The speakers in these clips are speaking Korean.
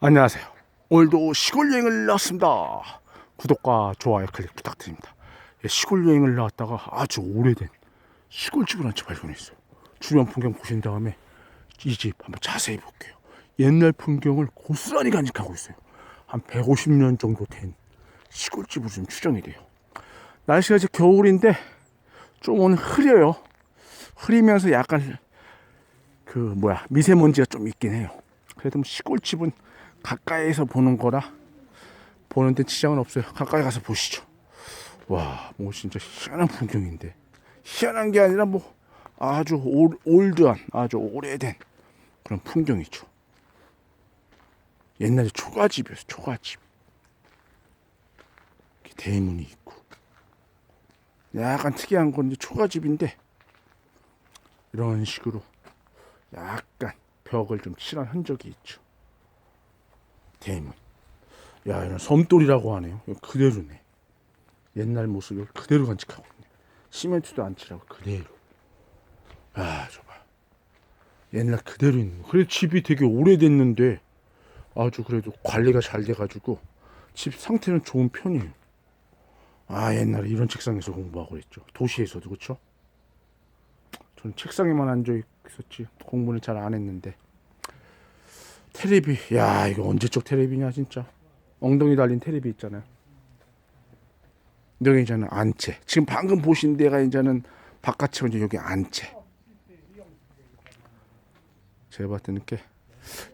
안녕하세요. 오늘도 시골 여행을 나왔습니다. 구독과 좋아요 클릭 부탁드립니다. 예, 시골 여행을 나왔다가 아주 오래된 시골집을 한 채 발견했어요. 주변 풍경 보신 다음에 이 집 한번 자세히 볼게요. 옛날 풍경을 고스란히 간직하고 있어요. 한 150년 정도 된 시골집으로 좀 추정이 돼요. 날씨가 이제 겨울인데 좀 오늘 흐려요. 흐리면서 약간 그 뭐야 미세먼지가 좀 있긴 해요. 그래도 뭐 시골집은 가까이에서 보는 거라 보는데 지장은 없어요. 가까이 가서 보시죠. 와, 뭐 진짜 희한한 풍경인데 희한한 게 아니라 뭐 아주 올, 올드한 아주 오래된 그런 풍경이죠. 옛날에 초가집이었어, 초가집. 대문이 있고 약간 특이한 건 이제 초가집인데 이런 식으로 약간 벽을 좀 칠한 흔적이 있죠. 대문. 야, 이런 섬돌이라고 하네요. 그대로네. 옛날 모습을 그대로 간직하고 있네. 시멘트도 안 칠하고 그대로. 야, 저봐. 옛날 그대로 있는 거. 그래, 집이 되게 오래됐는데 아주 그래도 관리가 잘 돼가지고 집 상태는 좋은 편이에요. 아, 옛날에 이런 책상에서 공부하고 그랬죠. 도시에서도, 그쵸? 저는 책상에만 앉아 있었지. 공부는 잘 안 했는데. 테레비, 야, 이거 언제적 테레비냐, 진짜. 엉덩이 달린 테레비 있잖아요. 여기 이제는 안채. 지금 방금 보신 데가 이제는 바깥이고 이제 여기 안채. 제가 때는 게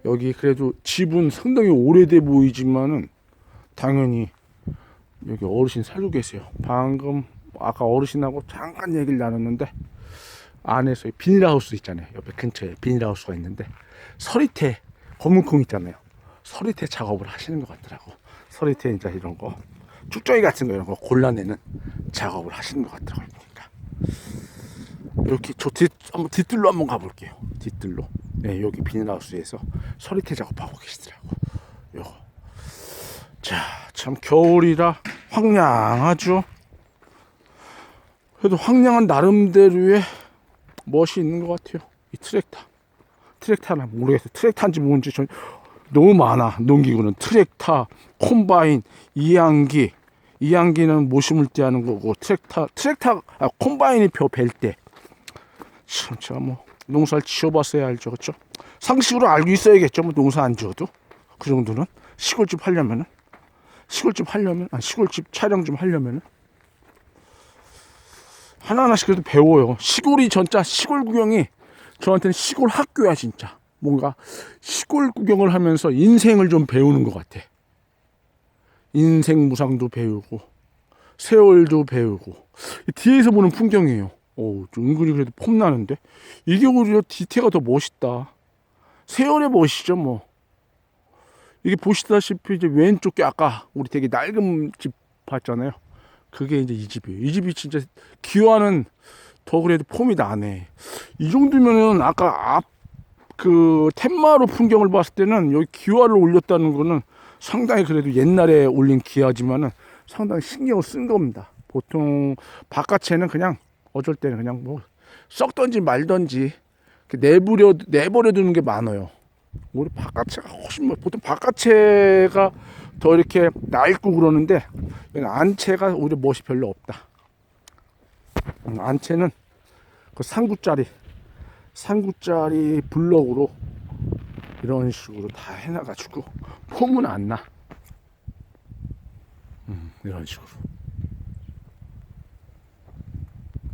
여기 그래도 집은 상당히 오래돼 보이지만은 당연히 여기 어르신 살고 계세요. 방금 아까 어르신하고 잠깐 얘기를 나눴는데 안에서 비닐하우스 있잖아요. 옆에 근처에 비닐하우스가 있는데 서리태 검은콩 있잖아요. 서리태 작업을 하시는 것 같더라고. 서리태 이제 이런 거 쭉정이 같은 거 이런 거 골라내는 작업을 하시는 것 같더라고요. 보니까 이렇게 저 뒤, 한번 뒤뜰로 한번 가볼게요. 뒤뜰로. 네, 여기 비닐하우스에서 서리태 작업하고 계시더라고. 요거. 자, 참 겨울이라 황량하죠. 그래도 황량한 나름대로의 멋이 있는 것 같아요. 이 트랙터. 트랙터나 모르겠어요. 트랙터인지 뭔지 전 너무 많아. 농기구는 트랙터, 콤바인, 이항기. 이항기는 모 심을 때 하는 거고 트랙터, 트랙터, 아, 콤바인이 벼 벨 때. 참, 제가 뭐 농사를 지어봤어야 알죠, 그렇죠? 상식으로 알고 있어야겠죠, 뭐 농사 안 지어도 그 정도는 시골집 하려면은 시골집 하려면, 아 시골집 촬영 좀 하려면은 하나하나씩 그래도 배워요. 시골이 진짜 시골 구경이 저한테는 시골 학교야 진짜. 뭔가 시골 구경을 하면서 인생을 좀 배우는 것 같아. 인생 무상도 배우고 세월도 배우고 뒤에서 보는 풍경이에요. 오, 좀 은근히 그래도 폼 나는데 이게 오히려 디테가 더 멋있다. 세월의 멋이죠 뭐. 이게 보시다시피 이제 왼쪽에 아까 우리 되게 낡은 집 봤잖아요. 그게 이제 이 집이에요. 이 집이 진짜 기와는 더 그래도 폼이 나네. 이 정도면은 아까 앞 그 텐마루 풍경을 봤을 때는 여기 기와를 올렸다는 거는 상당히 그래도 옛날에 올린 기와지만은 상당히 신경을 쓴 겁니다. 보통 바깥에는 그냥 어쩔 때는 그냥 뭐 썩던지 말던지 내버려 내버려 두는 게 많아요. 우리 바깥채가 훨씬 뭐 보통 바깥채가 더 이렇게 낡고 그러는데 안채가 오히려 멋이 별로 없다. 음, 안채는 그 상구짜리 상구짜리 블럭으로 이런 식으로 다 해놔가지고 폼은 안 나. 음, 이런 식으로.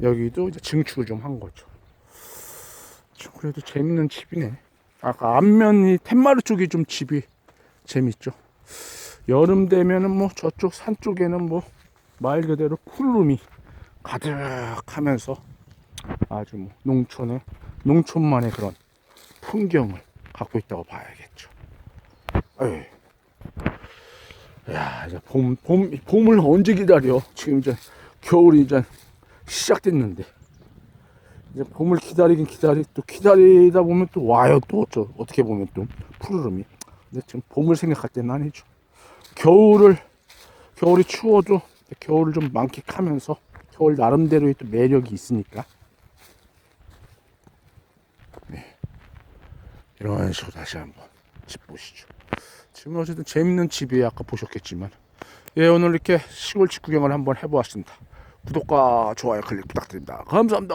여기도 이제 증축을 좀 한 거죠. 좀 그래도 재밌는 집이네. 아까 앞면이 텐마루 쪽이 좀 집이 재밌죠. 여름 되면은 뭐 저쪽 산 쪽에는 뭐 말 그대로 푸르름이 가득하면서 아주 뭐 농촌의 농촌만의 그런 풍경을 갖고 있다고 봐야겠죠. 에이. 야, 이제 봄, 봄, 봄을 언제 기다려? 지금 이제 겨울이 이제 시작됐는데. 이제 봄을 기다리긴 기다리, 또 기다리다 보면 또 와요. 또 어쩌, 어떻게 보면 또 푸르름이. 근데 지금 봄을 생각할 때는 아니죠. 겨울을, 겨울이 추워도 겨울을 좀 만끽하면서 겨울 나름대로의 또 매력이 있으니까. 네. 이런 식으로 다시 한번 짚보시죠. 지금 어쨌든 재밌는 집이에요. 아까 보셨겠지만. 예, 오늘 이렇게 시골 집 구경을 한번 해보았습니다. 구독과 좋아요 클릭 부탁드립니다. 감사합니다.